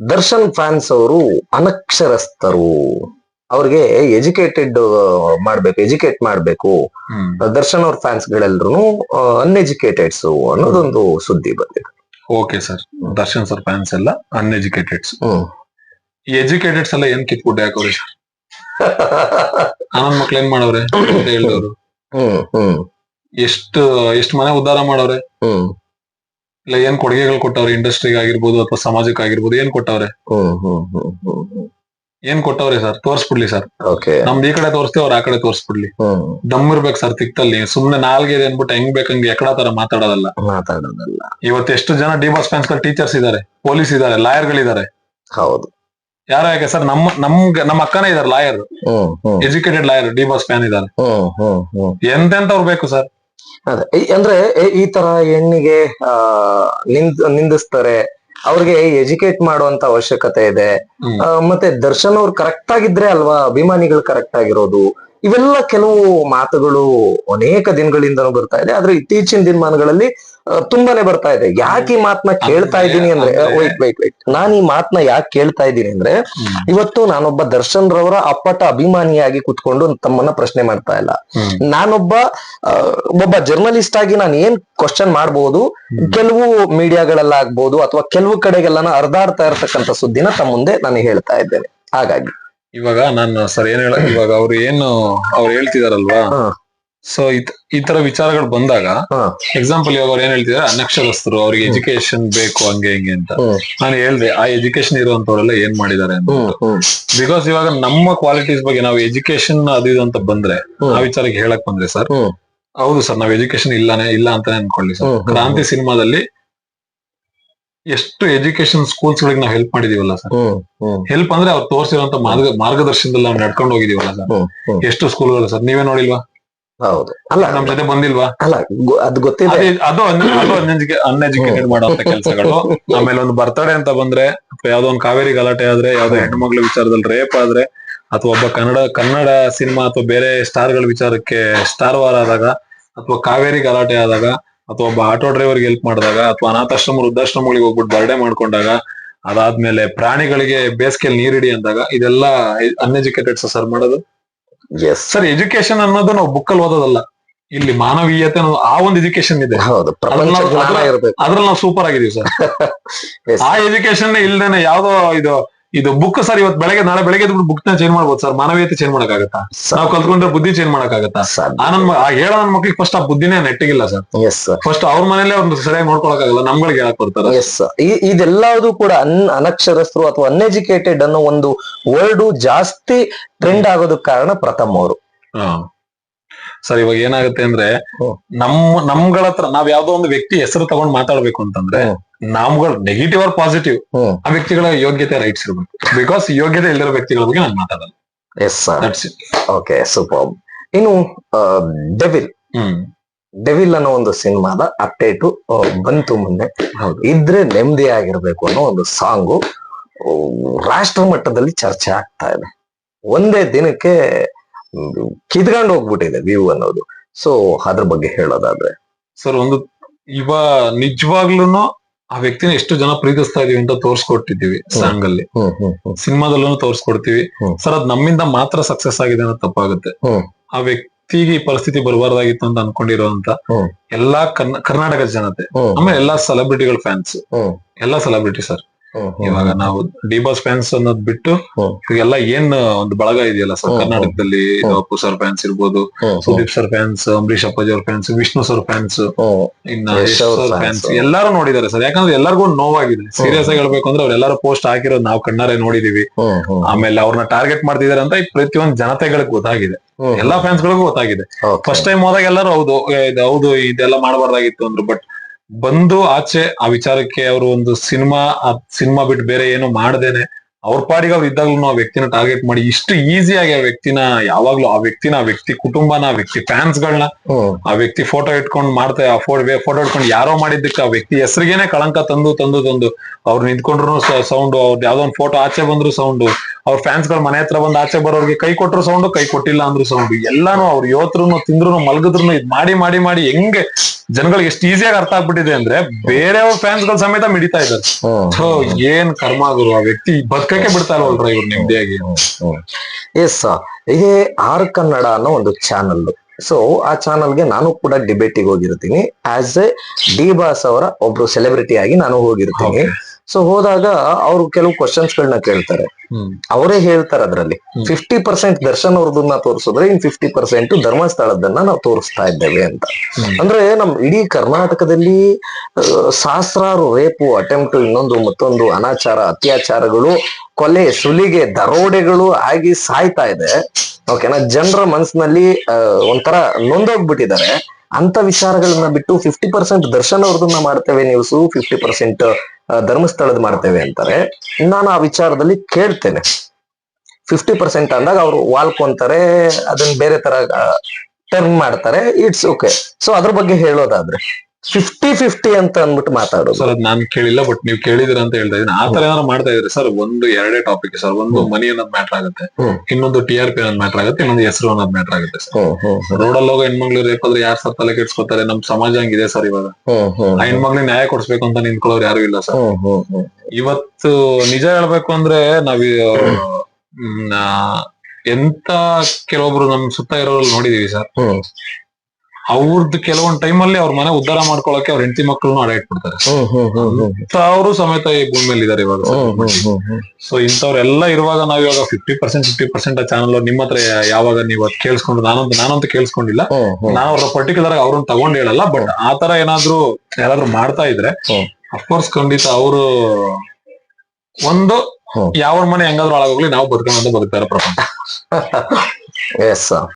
Darshan fans ಅವರು ಅನಕ್ಷರಸ್ಥರು. ಅವ್ರಿಗೆ ಎಜುಕೇಟೆಡ್ ಮಾಡ್ಬೇಕು ಎಜುಕೇಟ್ ಮಾಡ್ಬೇಕು. ದರ್ಶನ್ ಅವ್ರ ಫ್ಯಾನ್ಸ್ ಗಳೆಲ್ಲರೂ ಅನ್ಎಜುಕೇಟೆಡ್ಸ್ ಅನ್ನೋದೊಂದು ಸುದ್ದಿ ಬಂದಿದೆ. Okay sir. Darshan sir fans ಎಲ್ಲ ಅನ್ಎಜುಕೇಟೆಡ್ಸ್ ಎಜುಕೇಟೆಡ್ಸ್ ಎಲ್ಲ ಏನ್ ಕಿತ್ಕೊಂಡೆ ಹಾಕೋರಿ ಸರ್ ಆನಂದ್ ಮಕ್ಳು ಏನ್ ಮಾಡವ್ರೆ? ಹೇಳಿದವರು. ಹ್ಮ್ ಹ್ಮ್. ಎಷ್ಟು ಎಷ್ಟು ಮನೆ ಉದ್ಧಾರ ಮಾಡವ್ರೆ? ಇಲ್ಲ ಏನ್ ಕೊಡುಗೆಗಳು ಕೊಟ್ಟವ್ರೆ? ಇಂಡಸ್ಟ್ರಿಗೆ ಆಗಿರ್ಬೋದು ಅಥವಾ ಸಮಾಜಕ್ಕೆ ಆಗಿರ್ಬೋದು ಏನ್ ಕೊಟ್ಟವ್ರೆ? ಹ್ಮ್ ಹ್ಮ್ ಹ್ಮ್ ಹ್ಮ್ ಹ್ಮ್. ಏನ್ ಕೊಟ್ಟವ್ರೆ ಸರ್? ತೋರ್ಸ್ಬಿಡ್ಲಿ ಸರ್. ಓಕೆ ನಮ್ದು ಈ ಕಡೆ ತೋರಿಸ್ತೀವಿ ಅವ್ರ ಆ ಕಡೆ ತೋರ್ಸ್ಬಿಡ್ಲಿ. ಹ್ಮ್. ದಮ್ ಇರ್ಬೇಕು ಸರ್ ತಿಕ್ತಲ್ಲಿ. ಸುಮ್ನೆ ನಾಲ್ಗೆ ಇದೆ ಅನ್ಬಿಟ್ಟು ಹೆಂಗ್ ಬೇಕಂಗೆ ಎಕಡ ತರ ಮಾತಾಡೋದಲ್ಲ. ಮಾತಾಡೋದಲ್ಲ. ಇವತ್ತು ಎಷ್ಟು ಜನ ಡಿ ಬಾಸ್ ಫ್ಯಾನ್ಸ್ ಟೀಚರ್ಸ್ ಇದಾರೆ ಪೊಲೀಸ್ ಇದಾರೆ ಲಾಯರ್ ಗಳಿದ್ದಾರೆ ಹೌದು. ಯಾರೋ ಯಾಕೆ ಸರ್? ನಮ್ಮ ನಮ್ಗೆ ನಮ್ಮ ಅಕ್ಕನೇ ಇದಾರೆ ಲಾಯರ್. ಹ್ಮ್ ಹ್ಮ್. Educated lawyer D boss fan ಇದಾರೆ. ಹ್ಮ್ ಹ್ಮ್ ಹ್ಮ್. ಎಂತೆಂತವ್ರು ಬೇಕು ಸರ್? ಅದೇ ಅಂದ್ರೆ ಈ- ತರ ಹೆಣ್ಣಿಗೆ ಆ ನಿಂದ್ ನಿಂದಿಸ್ತಾರೆ ಅವ್ರಿಗೆ ಎಜುಕೇಟ್ ಮಾಡುವಂತ ಅವಶ್ಯಕತೆ ಇದೆ. ಆ, ಮತ್ತೆ ದರ್ಶನ್ ಅವ್ರು ಕರೆಕ್ಟ್ ಆಗಿದ್ರೆ ಅಲ್ವಾ ಅಭಿಮಾನಿಗಳು ಕರೆಕ್ಟ್ ಆಗಿರೋದು. ಇವೆಲ್ಲ ಕೆಲವು ಮಾತುಗಳು ಅನೇಕ ದಿನಗಳಿಂದನೂ ಬರ್ತಾ ಇದೆ. ಆದ್ರೆ ಇತ್ತೀಚಿನ ದಿನಮಾನಗಳಲ್ಲಿ ತುಂಬಾನೇ ಬರ್ತಾ ಇದೆ. ಯಾಕೆ ಈ ಮಾತನ್ನ ಕೇಳ್ತಾ ಇದ್ದೀನಿ ಅಂದ್ರೆ ವೈಟ್ ವೈಟ್ ವೈಟ್ ನಾನು ಈ ಮಾತನ್ನ ಯಾಕೆ ಕೇಳ್ತಾ ಇದ್ದೀನಿ ಅಂದ್ರೆ ಇವತ್ತು ನಾನೊಬ್ಬ ದರ್ಶನ್ ರವರ ಅಪ್ಪಟ ಅಭಿಮಾನಿಯಾಗಿ ಕುತ್ಕೊಂಡು ತಮ್ಮನ್ನ ಪ್ರಶ್ನೆ ಮಾಡ್ತಾ ಇಲ್ಲ. ನಾನೊಬ್ಬ ಒಬ್ಬ ಜರ್ನಲಿಸ್ಟ್ ಆಗಿ ನಾನು ಏನ್ ಕ್ವಶನ್ ಮಾಡಬಹುದು ಕೆಲವು ಮೀಡಿಯಾಗಳಲ್ಲಾಗ್ಬೋದು ಅಥವಾ ಕೆಲವು ಕಡೆಗೆಲ್ಲ ಹರಿದಾಡ್ತಾ ಇರತಕ್ಕಂತ ಸುದ್ದಿನ ತಮ್ಮ ಮುಂದೆ ನಾನು ಹೇಳ್ತಾ ಇದ್ದೇನೆ. ಹಾಗಾಗಿ ಇವಾಗ ನಾನು ಸರ್ ಏನ್ ಹೇಳ ಇವಾಗ ಅವ್ರು ಏನು ಅವ್ರು ಹೇಳ್ತಿದಾರಲ್ವಾ. ಸೊ ಈ ತರ ವಿಚಾರಗಳು ಬಂದಾಗ. ಎಕ್ಸಾಂಪಲ್ ಇವಾಗ ಅವ್ರು ಏನ್ ಹೇಳ್ತಿದಾರೆ? ಅನಕ್ಷರಸ್ಥರು ಅವ್ರಿಗೆ ಎಜುಕೇಶನ್ ಬೇಕು ಹಂಗೆ ಹಿಂಗೆ ಅಂತ. ನಾನು ಹೇಳ್ದೆ ಆ ಎಜುಕೇಶನ್ ಇರುವಂತವ್ರೆಲ್ಲ ಏನ್ ಮಾಡಿದ್ದಾರೆ ಅಂತ. ಬಿಕಾಸ್ ಇವಾಗ ನಮ್ಮ ಕ್ವಾಲಿಟೀಸ್ ಬಗ್ಗೆ ನಾವು ಎಜುಕೇಶನ್ ಅದು ಇದು ಅಂತ ಬಂದ್ರೆ ಆ ವಿಚಾರಕ್ಕೆ ಹೇಳಕ್ ಬಂದ್ರೆ ಸರ್. ಹೌದು ಸರ್ ನಾವ್ ಎಜುಕೇಶನ್ ಇಲ್ಲಾನೆ ಇಲ್ಲ ಅಂತಾನೆ ಅನ್ಕೊಳ್ಳಿ ಸರ್. ಕ್ರಾಂತಿ ಸಿನಿಮಾದಲ್ಲಿ ಎಷ್ಟು ಎಜುಕೇಶನ್ ಸ್ಕೂಲ್ಸ್ ಗಳಿಗೆ ನಾವು ಹೆಲ್ಪ್ ಮಾಡಿದೀವಲ್ಲ ಸರ್ ಹೆಲ್ಪ್ ಅಂದ್ರೆ ಅವ್ರು ತೋರಿಸಿರುವಂತ ಮಾರ್ಗ ಮಾರ್ಗದರ್ಶನದಲ್ಲಿ ನಾವು ನಡ್ಕೊಂಡು ಹೋಗಿದೀವಲ್ಲ ಸರ್ ಎಷ್ಟು ಸ್ಕೂಲ್ಗಳು ಸರ್ ನೀವೇ ನೋಡಿಲ್ವಾ? ಹೌದು. ಅಲ್ಲ ನಮ್ ಜೊತೆ ಬಂದಿಲ್ವಾ? ಅಲ್ಲ ಅದು ಗೊತ್ತಿದೆ ಅದು ಅದು ಅನ್ಎಜುಕೇಟೆಡ್ ಮಾಡುವಂತ ಕೆಲಸಗಳು. ಆಮೇಲೆ ಒಂದು ಬರ್ತಡೇ ಅಂತ ಬಂದ್ರೆ ಅಥವಾ ಯಾವ್ದೋ ಒಂದು ಕಾವೇರಿ ಗಲಾಟೆ ಆದ್ರೆ ಯಾವ್ದೋ ಹೆಣ್ಮಕ್ಳ ವಿಚಾರದಲ್ಲಿ ರೇಪ್ ಆದ್ರೆ ಅಥವಾ ಒಬ್ಬ ಕನ್ನಡ ಕನ್ನಡ ಸಿನಿಮಾ ಅಥವಾ ಬೇರೆ ಸ್ಟಾರ್ಗಳ ವಿಚಾರಕ್ಕೆ ಸ್ಟಾರ್ ವಾರ್ ಆದಾಗ ಅಥವಾ ಕಾವೇರಿ ಗಲಾಟೆ ಆದಾಗ ಅಥವಾ ಒಬ್ಬ ಆಟೋ ಡ್ರೈವರ್ಗೆ ಹೆಲ್ಪ್ ಮಾಡಿದಾಗ ಅಥವಾ ಅನಾಥಾಶ್ರಮ ವೃದ್ಧಾಶ್ರಮಗಳಿಗೆ ಹೋಗ್ಬಿಟ್ಟು ಬರ್ಡೆ ಮಾಡ್ಕೊಂಡಾಗ ಅದಾದ್ಮೇಲೆ ಪ್ರಾಣಿಗಳಿಗೆ ಬೇಸಿಗೆಯಲ್ಲಿ ನೀರಿಡಿ ಅಂದಾಗ ಇದೆಲ್ಲ ಅನ್ಎಜುಕೇಟೆಡ್ ಸರ್ ಮಾಡೋದು? ಸರ್ ಎಜುಕೇಶನ್ ಅನ್ನೋದು ನಾವು ಬುಕ್ ಅಲ್ಲಿ ಓದೋದಲ್ಲ. ಇಲ್ಲಿ ಮಾನವೀಯತೆ ಅನ್ನೋದು ಆ ಒಂದು ಎಜುಕೇಶನ್ ಇದೆ. ಅದ್ರಲ್ಲಿ ನಾವು ಸೂಪರ್ ಆಗಿದೀವಿ ಸರ್. ಆ ಎಜುಕೇಶನ್ ಇಲ್ದೇನೆ ಯಾವ್ದೋ ಇದು ಇದು ಬುಕ್ ಸರ್ ಇವತ್ತು ಬೆಳಗ್ಗೆ ನಾಳೆ ಬೆಳಗ್ಗೆ ಬುಕ್ನ ಚೇಂಜ್ ಮಾಡ್ಬೋದು ಸರ್. ಮಾನವೀಯತೆ ಚೇಂಜ್ ಮಾಡಕ್ಕಾಗತ್ತಾ? ನಾವು ಕಲ್ತ್ಕೊಂಡ್ರೆ ಬುದ್ಧಿ ಚೇಂಜ್ ಮಾಡಕ್ಕಾಗತ್ತಾ? ಆ ನನ್ ಆ ಹೇಳೋ ನನ್ ಮಕ್ಳಿಗೆ ಫಸ್ಟ್ ಆ ಬುದ್ಧಿನೇ ನೆಟ್ಟಿಗಿಲ್ಲ ಸರ್. ಎಸ್ ಫಸ್ಟ್ ಅವ್ರ ಮನೇಲೆ ಅವ್ರನ್ನ ಸರಿಯಾಗಿ ನೋಡ್ಕೊಳಕ್ಕಾಗಲ್ಲ ನಮ್ಗಳಿಗೆ ಹೇಳಕ್ ಬರ್ತಾರೆ. ಎಸ್ ಇದೆಲ್ಲದೂ ಕೂಡ ಅನ್ ಅನಕ್ಷರಸ್ಥರು ಅಥವಾ ಅನ್ಎಜುಕೇಟೆಡ್ ಅನ್ನೋ ಒಂದು ವರ್ಡ್ ಜಾಸ್ತಿ ಟ್ರೆಂಡ್ ಆಗೋದಕ್ಕೆ ಕಾರಣ ಪ್ರಥಮ್ ಅವರು. ಸರ್ ಇವಾಗ ಏನಾಗುತ್ತೆ ಅಂದ್ರೆ. ನಮ್ ನಮ್ಗಳ ಹತ್ರ ನಾವ್ ಯಾವ್ದೋ ಒಂದು ವ್ಯಕ್ತಿ ಹೆಸರು ತಗೊಂಡ್ ಮಾತಾಡ್ಬೇಕು ಅಂತಂದ್ರೆ ನಾವುಗಳು ನಮ್ಗಳು ನೆಗೆಟಿವ್ ಆರ್ ಪಾಸಿಟಿವ್ ಆ ವ್ಯಕ್ತಿಗಳ ಯೋಗ್ಯತೆ ರೈಟ್ಸ್ ಇರ್ಬೇಕು. ಬಿಕಾಸ್ ಯೋಗ್ಯತೆ ಇಲ್ದಿರೋ ವ್ಯಕ್ತಿಗಳ ಬಗ್ಗೆ ನಾನು ಮಾತಾಡಲ್ಲ. ಎಸ್ ಓಕೆ ಸೂಪರ್ ಇನ್ನು ಡೆವಿಲ್ ಡೆವಿಲ್ ಅನ್ನೋ ಒಂದು ಸಿನಿಮಾದ ಅಪ್ಡೇಟ್ ಬಂತು ಮುಂದೆ ಹೌದು. ಇದ್ರೆ ನೆಮ್ಮದಿ ಆಗಿರ್ಬೇಕು ಅನ್ನೋ ಒಂದು ಸಾಂಗು ರಾಷ್ಟ್ರ ಮಟ್ಟದಲ್ಲಿ ಚರ್ಚೆ ಆಗ್ತಾ ಇದೆ. ಒಂದೇ ದಿನಕ್ಕೆ ಕಿತ್ಕೊಂಡು ಹೋಗ್ಬಿಟ್ಟಿದೆ ವ್ಯೂ ಅನ್ನೋದು. ಸೊ ಅದ್ರ ಬಗ್ಗೆ ಹೇಳೋದಾದ್ರೆ. ಸರ್ ಒಂದು ಇವ ನಿಜವಾಗ್ಲೂ ಆ ವ್ಯಕ್ತಿನ ಎಷ್ಟು ಜನ ಪ್ರೀತಿಸ್ತಾ ಇದೀವಿ ಅಂತ ತೋರಿಸ್ಕೊಟ್ಟಿದ್ದೀವಿ ಸಾಂಗ್ ಅಲ್ಲಿ ಸಿನಿಮಾದಲ್ಲೂ ತೋರ್ಸ್ಕೊಡ್ತೀವಿ. ಸರ್ ಅದ್ ನಮ್ಮಿಂದ ಮಾತ್ರ ಸಕ್ಸಸ್ ಆಗಿದೆ ಅನ್ನೋ ತಪ್ಪಾಗುತ್ತೆ. ಆ ವ್ಯಕ್ತಿಗೆ ಈ ಪರಿಸ್ಥಿತಿ ಬರಬಾರ್ದಾಗಿತ್ತು ಅಂತ ಅನ್ಕೊಂಡಿರುವಂತ ಎಲ್ಲಾ ಕರ್ನ- ಕರ್ನಾಟಕದ ಜನತೆ ಆಮೇಲೆ ಎಲ್ಲಾ ಸೆಲೆಬ್ರಿಟಿಗಳ ಫ್ಯಾನ್ಸ್. ಎಲ್ಲಾ ಸೆಲೆಬ್ರಿಟಿ ಸರ್ ಇವಾಗ ನಾವು ಡಿಬಾಸ್ ಫ್ಯಾನ್ಸ್ ಅನ್ನೋದ್ ಬಿಟ್ಟು. ಇವಾಗೆಲ್ಲ ಏನ್ ಒಂದು ಬಳಗ ಇದೆಯಲ್ಲ ಸರ್. ಕರ್ನಾಟಕದಲ್ಲಿ ಅಪ್ಪು ಸರ್ ಫ್ಯಾನ್ಸ್ ಇರ್ಬೋದು ಸುದೀಪ್ ಸರ್ ಫ್ಯಾನ್ಸ್ ಅಂಬರೀಶ್ ಅಪ್ಪಾಜಿ ಅವ್ರ ಫ್ಯಾನ್ಸ್ ವಿಷ್ಣು ಸರ್ ಫ್ಯಾನ್ಸ್ ಇನ್ನ ಫ್ಯಾನ್ಸ್ ಎಲ್ಲಾರು ನೋಡಿದಾರೆ ಸರ್ ಯಾಕಂದ್ರೆ ಎಲ್ಲರಿಗೂ ನೋವಾಗಿದೆ. ಸೀರಿಯಸ್ ಆಗಿ ಹೇಳ್ಬೇಕು ಅಂದ್ರೆ ಅವ್ರೆಲ್ಲಾರು ಪೋಸ್ಟ್ ಹಾಕಿರೋದು ನಾವು ಕಣ್ಣಾರೆ ನೋಡಿದೀವಿ. ಆಮೇಲೆ ಅವ್ರನ್ನ ಟಾರ್ಗೆಟ್ ಮಾಡ್ತಿದಾರೆ ಅಂತ ಪ್ರತಿಯೊಂದು ಜನತೆಗಳಿಗೆ ಗೊತ್ತಾಗಿದೆ. ಎಲ್ಲಾ ಫ್ಯಾನ್ಸ್ ಗಳಿಗೂ ಗೊತ್ತಾಗಿದೆ. ಫಸ್ಟ್ ಟೈಮ್ ಹೋದಾಗ ಎಲ್ಲರೂ ಹೌದು ಹೌದು ಇದೆಲ್ಲ ಮಾಡಬಾರ್ದಾಗಿತ್ತು ಅಂದ್ರು. ಬಟ್ ಬಂದು ಆಚೆ ಆ ವಿಚಾರಕ್ಕೆ ಅವರು ಒಂದು ಸಿನಿಮಾ ಆ ಸಿನಿಮಾ ಬಿಟ್ಟು ಬೇರೆ ಏನು ಮಾಡ್ದೇನೆ. ಅವ್ರ ಪಾಡಿಗೆ ಅವ್ರು ಇದ್ದಾಗ್ಲೂ ಆ ವ್ಯಕ್ತಿನ ಟಾರ್ಗೆಟ್ ಮಾಡಿ ಇಷ್ಟು ಈಸಿಯಾಗಿ ಆ ವ್ಯಕ್ತಿನ ಯಾವಾಗ್ಲೂ ಆ ವ್ಯಕ್ತಿನ ಆ ವ್ಯಕ್ತಿ ಕುಟುಂಬನ ಆ ವ್ಯಕ್ತಿ ಫ್ಯಾನ್ಸ್ ಗಳನ್ನ ಆ ವ್ಯಕ್ತಿ ಫೋಟೋ ಇಟ್ಕೊಂಡು ಮಾಡ್ತಾ ಆ ಫೋಟೋ ಫೋಟೋ ಇಟ್ಕೊಂಡು ಯಾರೋ ಮಾಡಿದ್ದಕ್ಕೆ ಆ ವ್ಯಕ್ತಿ ಹೆಸರಿಗೇನೆ ಕಳಂಕ ತಂದು ತಂದು ತಂದು ಅವ್ರು ನಿಂತ್ಕೊಂಡ್ರು ಸೌಂಡ್ ಅವ್ರದ್ದು ಯಾವ್ದೋ ಒಂದು ಫೋಟೋ ಆಚೆ ಬಂದ್ರು ಸೌಂಡ್ ಅವ್ರ ಫ್ಯಾನ್ಸ್ಗಳು ಮನೆ ಹತ್ರ ಬಂದು ಆಚೆ ಬರೋರ್ಗೆ ಕೈ ಕೊಟ್ಟರು ಸೌಂಡ್ ಕೈ ಕೊಟ್ಟಿಲ್ಲ ಅಂದ್ರು ಸೌಂಡ್ ಎಲ್ಲಾನು ಅವ್ರು ಯೋತ್ರುನು ತಿಂದ್ರು ಮಲಗಿದ್ರು ಇದ್ ಮಾಡಿ ಮಾಡಿ ಮಾಡಿ ಹೆಂಗೆ ಜನಗಳಿಗೆ ಎಷ್ಟು ಈಸಿಯಾಗಿ ಅರ್ಥ ಆಗ್ಬಿಟ್ಟಿದೆ ಅಂದ್ರೆ ಬೇರೆಯವ್ರ ಫ್ಯಾನ್ಸ್ಗಳು ಸಮೇತ ಮಿಡಿತಾ ಇದ್ದಾರೆ. ಏನ್ ಕರ್ಮ ಗುರು ಆ ವ್ಯಕ್ತಿ ಬದುಕಕ್ಕೆ ಬಿಡ್ತಾ ಇಲ್ವಲ್ರ ಇವ್ರು ನೆಮ್ಮದಿಯಾಗಿ. ಎಸ್ ಹೀಗೆ ಆರ್ ಕನ್ನಡ ಅನ್ನೋ ಒಂದು ಚಾನಲ್ ಸೊ ಆ ಚಾನಲ್ಗೆ ನಾನು ಕೂಡ ಡಿಬೇಟಿಗೆ ಹೋಗಿರ್ತೀನಿ. ಆಸ್ ಎ ಡಿ ಬಾಸ್ ಅವರ ಒಬ್ರು ಸೆಲೆಬ್ರಿಟಿ ಆಗಿ ನಾನು ಹೋಗಿರ್ತೀನಿ. ಸೊ ಹೋದಾಗ ಅವರು ಕೆಲವು ಕ್ವಶನ್ಸ್ ಗಳನ್ನ ಕೇಳ್ತಾರೆ. ಅವರೇ ಹೇಳ್ತಾರೆ ಅದ್ರಲ್ಲಿ. ಫಿಫ್ಟಿ ಪರ್ಸೆಂಟ್ ದರ್ಶನ್ ಅವ್ರದನ್ನ ತೋರಿಸಿದ್ರೆ ಇನ್ ಫಿಫ್ಟಿ ಪರ್ಸೆಂಟ್ ಧರ್ಮಸ್ಥಳದನ್ನ ನಾವು ತೋರಿಸ್ತಾ ಇದ್ದೇವೆ ಅಂತ. ಅಂದ್ರೆ ನಮ್ ಇಡೀ ಕರ್ನಾಟಕದಲ್ಲಿ ಸಹಸ್ರಾರು ರೇಪು ಅಟೆಂಪ್ಟ್ ಇನ್ನೊಂದು ಮತ್ತೊಂದು ಅನಾಚಾರ ಅತ್ಯಾಚಾರಗಳು ಕೊಲೆ ಸುಲಿಗೆ ದರೋಡೆಗಳು ಆಗಿ ಸಾಯ್ತಾ ಇದೆ. ಓಕೆನಾ ಜನರ ಮನಸ್ಸಿನಲ್ಲಿ ಒಂಥರ ನೊಂದೋಗ್ಬಿಟ್ಟಿದ್ದಾರೆ. ಅಂತ ವಿಚಾರಗಳನ್ನ ಬಿಟ್ಟು ಫಿಫ್ಟಿ ಪರ್ಸೆಂಟ್ ದರ್ಶನ್ ಅವ್ರದನ್ನ ಮಾಡ್ತೇವೆ ನ್ಯೂಸು ಫಿಫ್ಟಿ ಪರ್ಸೆಂಟ್ ಧರ್ಮಸ್ಥಳದ ಮಾಡ್ತೇವೆ ಅಂತಾರೆ. ನಾನು ಆ ವಿಚಾರದಲ್ಲಿ ಕೇಳ್ತೇನೆ. ಫಿಫ್ಟಿ ಪರ್ಸೆಂಟ್ ಅಂದಾಗ ಅವರು ವಾಲ್ಕೊಂತಾರೆ ಅದನ್ನ ಬೇರೆ ತರ ಟರ್ನ್ ಮಾಡ್ತಾರೆ ಇಟ್ಸ್ ಓಕೆ ಸೊ ಅದ್ರ ಬಗ್ಗೆ ಹೇಳೋದಾದ್ರೆ ಫಿಫ್ಟಿ ಫಿಫ್ಟಿ ಅಂತ ಅಂದ್ಬಿಟ್ಟು ಮಾತಾಡೋದು. ಸರ್ ನಾನು ನಾನ್ ಕೇಳಿಲ್ಲ ಬಟ್ ನೀವು ಕೇಳಿದಿರ ಅಂತ ಹೇಳ್ತಾ ಇದ್ದೀನಿ. ಆ ತರ ಏನಾದ್ರು ಮಾಡ್ತಾ ಇದ್ರೆ ಸರ್ ಒಂದು ಎರಡೇ ಟಾಪಿಕ್ ಸರ್. ಒಂದು. ಮನಿ ಅನ್ನೋದು ಮ್ಯಾಟರ್ ಆಗುತ್ತೆ. ಇನ್ನೊಂದು ಟಿ ಆರ್ ಪಿ ಅನ್ನೋದು ಮ್ಯಾಟರ್ ಆಗುತ್ತೆ ಇನ್ನೊಂದು ಹೆಸರು ಅನ್ನೋದು ಮ್ಯಾಟರ್ ಆಗುತ್ತೆ ಸರ್. ರೋಡಲ್ಲಿ ಹೋಗೋ ಹೆಣ್ಮಕ್ಳು ರೇಪ್ ಆದ್ರೆ ಯಾರು ಸರ್ ತಲೆ ಕೆಡ್ಸ್ಕೊತಾರೆ? ನಮ್ ಸಮಾಜ ಹಂಗಿದೆ ಸರ್ ಇವಾಗ. ಆ ಹೆಣ್ಮಕ್ಳಿಗೆ ನ್ಯಾಯ ಕೊಡ್ಸ್ಬೇಕು ಅಂತ ನಿಂತ್ಕೊಳ್ಳೋರು ಯಾರು ಇಲ್ಲ ಸರ್. ಇವತ್ತು ನಿಜ ಹೇಳ್ಬೇಕು ಅಂದ್ರೆ ನಾವ್ ಎಂತ ಕೆಲವೊಬ್ರು ನಮ್ ಸುತ್ತ ಇರೋರಲ್ಲಿ ನೋಡಿದೀವಿ ಸರ್. ಅವ್ರದ್ದು ಕೆಲವೊಂದ್ ಟೈಮಲ್ಲಿ ಅವ್ರ ಮನೆ ಉದ್ಧಾರ ಮಾಡ್ಕೊಳಕ್ಕೆ ಅವ್ರ ಹೆಂಡತಿ ಮಕ್ಕಳನ್ನ ಅಡ ಇಟ್ಬಿಡ್ತಾರೆ ಅವರು ಸಮೇತ ಈ ಭೂಮಿ ಮೇಲೆ ಇದಾರೆ ಇವಾಗ. ಸೊ ಇಂಥವ್ರೆಲ್ಲ ಇರುವಾಗ ನಾವ್ ಇವಾಗ ಫಿಫ್ಟಿ ಪರ್ಸೆಂಟ್ ಫಿಫ್ಟಿ ಪರ್ಸೆಂಟ್ ಆ ಚಾನಲ್ ನಿಮ್ಮ ಹತ್ರ ಯಾವಾಗ ನೀವು ಅದ್ ಕೇಳಿಸ್ಕೊಂಡು ನಾನಂತ ನಾನಂತೂ ಕೇಳಿಸ್ಕೊಂಡಿಲ್ಲ. ನಾನು ಅವ್ರ ಪರ್ಟಿಕ್ಯುಲರ್ ಅವ್ರನ್ನ ತಗೊಂಡ್ ಹೇಳಲ್ಲ ಬಟ್ ಆ ತರ ಏನಾದ್ರು ಯಾರಾದ್ರೂ ಮಾಡ್ತಾ ಇದ್ರೆ. ಅಫ್ಕೋರ್ಸ್ ಖಂಡಿತ ಅವರು ಒಂದು. ಯಾವ ಮನೆ ಹೆಂಗಾದ್ರೂ ಹಾಳಾಗೋಗ್ಲಿ ನಾವು ಬದುಕೋಣ ಅಂತ ಬದುಕ್ತಾರ ಪ್ರಪಂಚ. ಎಸ್